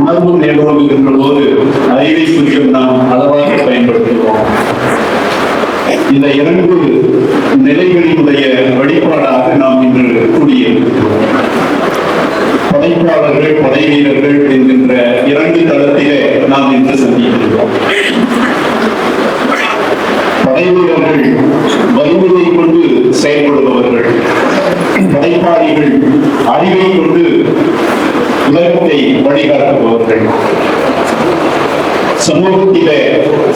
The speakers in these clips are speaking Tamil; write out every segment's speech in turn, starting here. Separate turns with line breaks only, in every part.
உணர்வு நேர்வு என்ற போது அறிவை குறிக்கும் நாம் அளவாக பயன்படுத்துகிறோம். இந்த இரண்டு நிலைகளினுடைய வழிபாடாக நாம் இன்று கூடியிருக்கிறோம். படைப்பாளர்கள் படை வீரர்கள் என்கின்ற இரண்டு தளத்திலே நாம் இன்று சந்திக்கிறோம். படை வீரர்கள் வலிமையை கொண்டு செயல்படுபவர்கள். படைப்பாளிகள் அறிவை கொண்டு உலகத்தை வழிகாட்டுபவர்கள் சமூகத்தில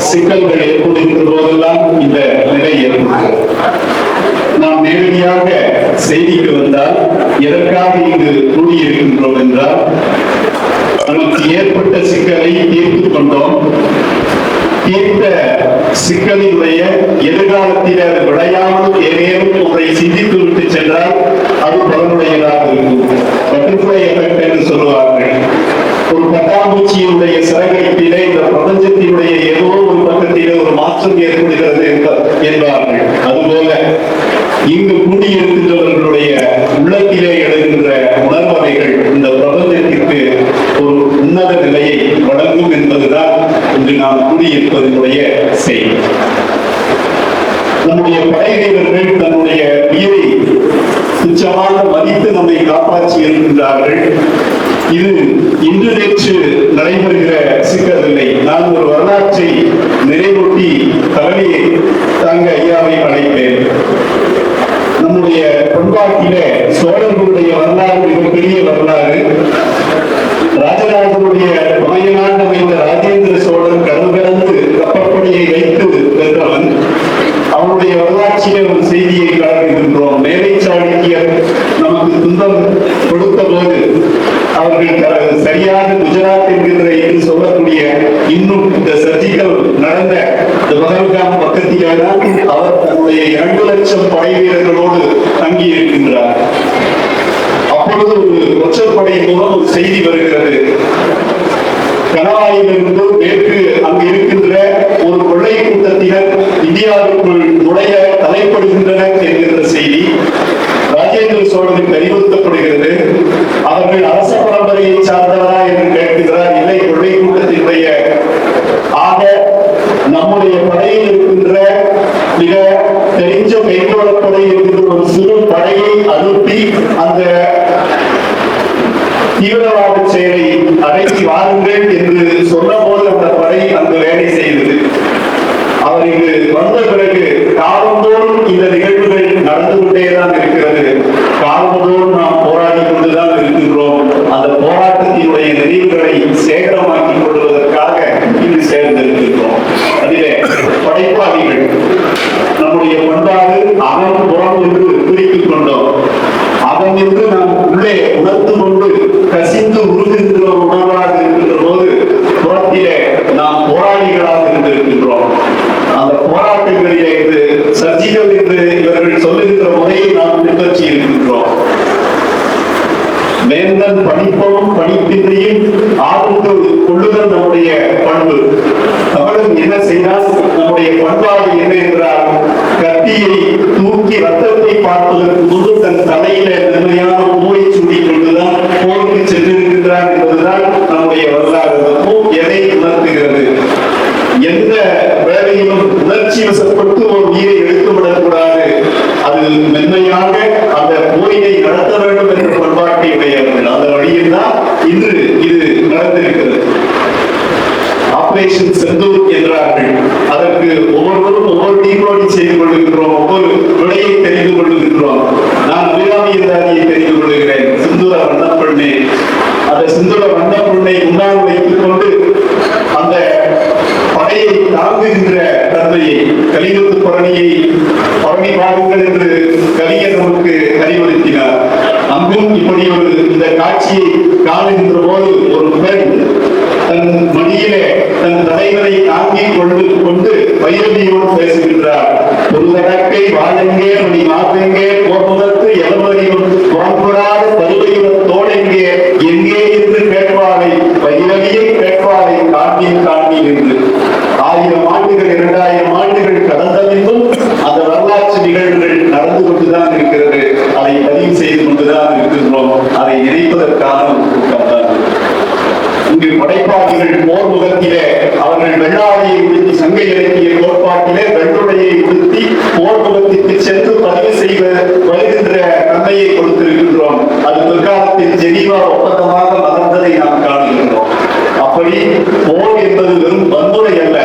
சிக்கல்கள் ஏற்படுகின்ற போதெல்லாம் இந்த நிலை ஏற்படுகிறது. நாம் நேரடியாக செய்திக்கு வந்தால் எதற்காக இங்கு கூடியிருக்கின்றோம் என்றால் நமக்கு ஏற்பட்ட சிக்கலை தீர்த்து கொண்டோம். தீர்த்த சிக்கலினுடைய எதிர்காலத்தில் அது விளையாமல் ஏதேனும் இங்கு கூடியிருக்கின்றவர்களுடைய உள்ளத்திலே எழுகின்ற உணர்வறைகள் இந்த பிரபஞ்சத்திற்கு ஒரு உன்னத நிலையை வழங்கும் என்பதுதான் இன்று நாம் கூடியிருப்பதனுடைய செய்தி நம்முடைய படை வீரர்கள் தன்னுடைய உயிரை துச்சமாக மதித்து நம்மை காப்பாற்றி இருக்கின்றார்கள். இது இன்று நேற்று நடைபெறுகிற சிக்கலில்லை. நான் ஒரு வரலாற்றை நிறைவொட்டி தலைமையை தங்க ஐயாவை அழைப்பேன் நம்முடைய பண்பாட்டிலே சோழர்களுடைய வரலாறு மிகப்பெரிய வரலாறு. ராஜராஜனுடைய மலையனாக வைத்த ராஜேந்திர சோழன் கடல் கடந்து கப்பற்படையை வைத்து வென்றவன். அவனுடைய வரலாற்றிலே ஒரு செய்தியை காண்கின்றோம் மேலை சாளுக்கியர் நமக்கு துன்பம் கொடுத்த போது அவர்கள் க- சரியாக குஜராத் என்கின்ற என்று சொல்லக்கூடிய இன்னும் இந்த சர்ஜிக்கல் நடந்த இந்த பகல்காம் பக்கத்திலே தான் அவர் தன்னுடைய இரண்டு லட்சம் படை வீரர்களோடு தங்கி இருக்கின்றார் அப்பொழுது ஒரு ஒற்றற்படை மூலம் ஒரு செய்தி வருகிறது. கணவாயிலிருந்து மேற்கு அங்கு இருக்கின்ற ஒரு கொள்ளை கூட்டத்தினர் இந்தியாவிற்குள் நுழைய தலைப்படுகின்றனர் என்கின்ற செய்தி. ராஜேந்திர சோழனுக்கு அறிவுறுத்தப்படுகிறது. அவர்கள் அரச பரம்பரையை சார்ந்தவரா என்று கேட்கிறார். இல்லை கொள்ளை கூட்டத்தினுடைய ஆக நம்முடைய படையில் இருக்கின்ற அகம் என்று குறித்துக் கொண்டோம். அதன் என்று நாம் உள்ளே உணர்ந்து கொண்டு கசிந்து உருகின்ற உணர்வாக இருக்கின்ற போது புறத்திலே நாம் போராளிகளாக இருந்திருக்கின்றோம் அந்த போராட்டங்களிலே இது சர்ஜிக்கல் என்று இவர்கள் சொல்லுகின்ற முறையை நாம் பின்பற்றி இருக்கின்றோம். வேந்தன் படிப்பவும் படிப்பின்றியும் ஆபத்து கொள்ளுதல் நம்முடைய பண்பு. உணர்ச்சி வசப்பட்டு ஒரு உயிரை எடுத்துவிடக்கூடாது அது மென்மையாக அந்த போரினை நடத்த வேண்டும் என்ற பண்பாட்டை உடையவர்கள். அந்த வழியில் தான் இன்று இது நடந்திருக்கிறது. ஆபரேஷன் செந்தூர் என்றார்கள். அதற்கு ஒவ்வொருவரும் ஒவ்வொரு டீமோடி செய்து கொள்ளுகின்றோம். ஒவ்வொரு விடையை தெரிந்து கொள்ளுகின்றோம். நான் அபிராமியதாரியை தெரிந்து கொள்ளுகிறேன் சிந்துர வண்ணப்பெண்ணே அந்த சிந்துர வண்ணப்பெண்ணை முன்னால் வைத்துக் கொண்டு कई बार देंगे बड़ी बात देंगे இங்கு படைப்பாளிகள் போர் முகத்திலே அவர்கள் வெள்ளாடையை உடுத்தி சங்க இலக்கிய கோட்பாட்டிலே வெள்ளுடையை உடுத்தி போர் முகத்திற்கு சென்று பதிவு செய்வ வருகின்ற தன்மையை கொடுத்திருக்கின்றோம். அது பிற்காலத்தில் ஜெனீவா ஒப்பந்தமாக மதம் நாம் காணுகின்றோம் அப்படி போர் என்பது வெறும் வன்முறை அல்ல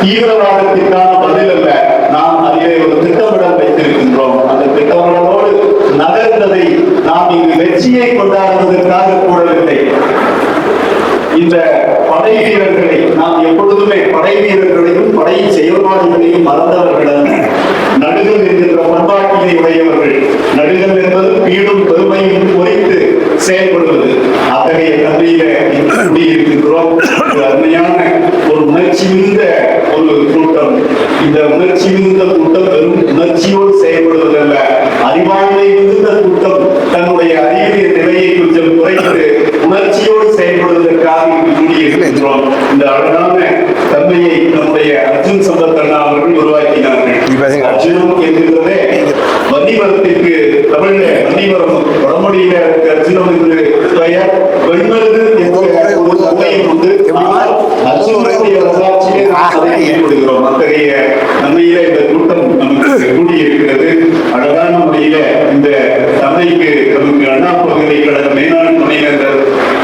தீவிரவாதத்திற்கான பதில் அல்ல நாம் அதிலே ஒரு திட்டமிடல் வைத்திருக்கின்றோம் அந்த திட்டமிடலோடு நகர்ந்ததை நாம் இங்கு வெற்றியை கொண்டாடுவதற்காக கூடவில்லை இந்த படை வீரர்களை நாம் எப்பொழுதுமே படை வீரர்களையும் படை மறந்தவர்களும் மறந்தவர்கள் நடுகள் என்கின்ற பண்பாட்டினை உடையவர்கள் நடுகள் என்பது பீடும் பெருமையும் குறைத்து செயல்படுவது. அத்தகைய தன்மையில குடியிருக்கின்றோம் ஒரு அருமையான ஒரு உணர்ச்சி மிகுந்த ஒரு கூட்டம். இந்த உணர்ச்சி மிகுந்த கூட்டம் வெறும் உணர்ச்சியோடு செயல்படுவதல்ல அறிவாண்மை மிகுந்த கூட்டம் தன்னுடைய அறிவியல் நிலையை கொஞ்சம் குறைத்து உணர்ச்சியோடு செயல்படுவதற்காக இங்கு கூடியிருக்கின்றோம் இந்த அழகான தன்மையை நம்முடைய அர்ஜுன் சம்பத்தண்ணா அவர்கள் உருவாக்கினார்கள் அர்ஜுனம் என்கின்றதே வன்னிமரத்திற்கு தமிழ்ல வன்னிமரம் வடமொழியில இருக்க அர்ஜுனம் என்று பெயர் வெண்மருது என்ற ஒரு தன்மையும் உண்டு ஆனால் அர்ஜுனனுடைய வரலாற்றிலே நாம் அதை ஈடுபடுகிறோம் அத்தகைய நன்மையில இந்த கூட்டம் நமக்கு கூடியிருக்கிறது அழகான முறையில இந்த தந்தைக்கு நமக்கு அண்ணா பல்கலைக்கழக மேலாண் துணைவேந்தர்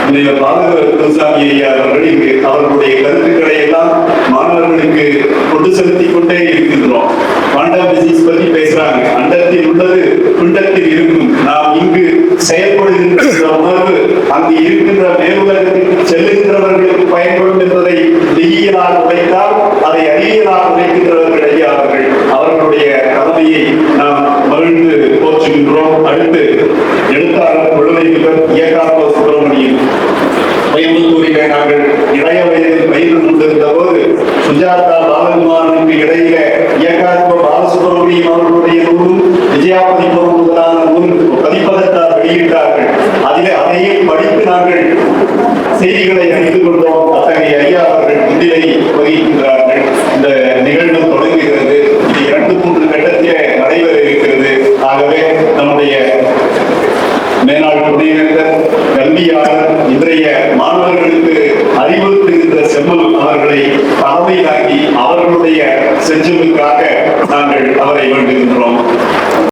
இந்த பாலகர் குருசாமி ஐயா அவர்கள் இங்கு அவர்களுடைய கருத்துக்களை எல்லாம் மாணவர்களுக்கு கொண்டு செலுத்திக் கொண்டே இருக்கின்றோம். பாண்டா பிசிஸ் பற்றி பேசுறாங்க. அண்டத்தில் உள்ளது பிண்டத்தில் இருக்கும். நாம் இங்கு செயல்படுகின்ற உணர்வு அங்கு இருக்கின்ற மேலுலகத்திற்கு செல்லுகின்றவர்களுக்கு பயன்படும் என்பதை மெய்யியலால் உழைத்தால் அதை அறிவியலால் உழைக்கின்றவர்கள் ஐயா அவர்கள் அவர்களுடைய கடமையை நாம் மகிழ்ந்து போற்றுகின்றோம். அடுத்து சுஜாதா பாலகுமாரனுக்கு இடையில இயக்காத்ம பாலசுப்ரமணியம் அவர்களுடைய நூலும் விஜயாபதிபுரம்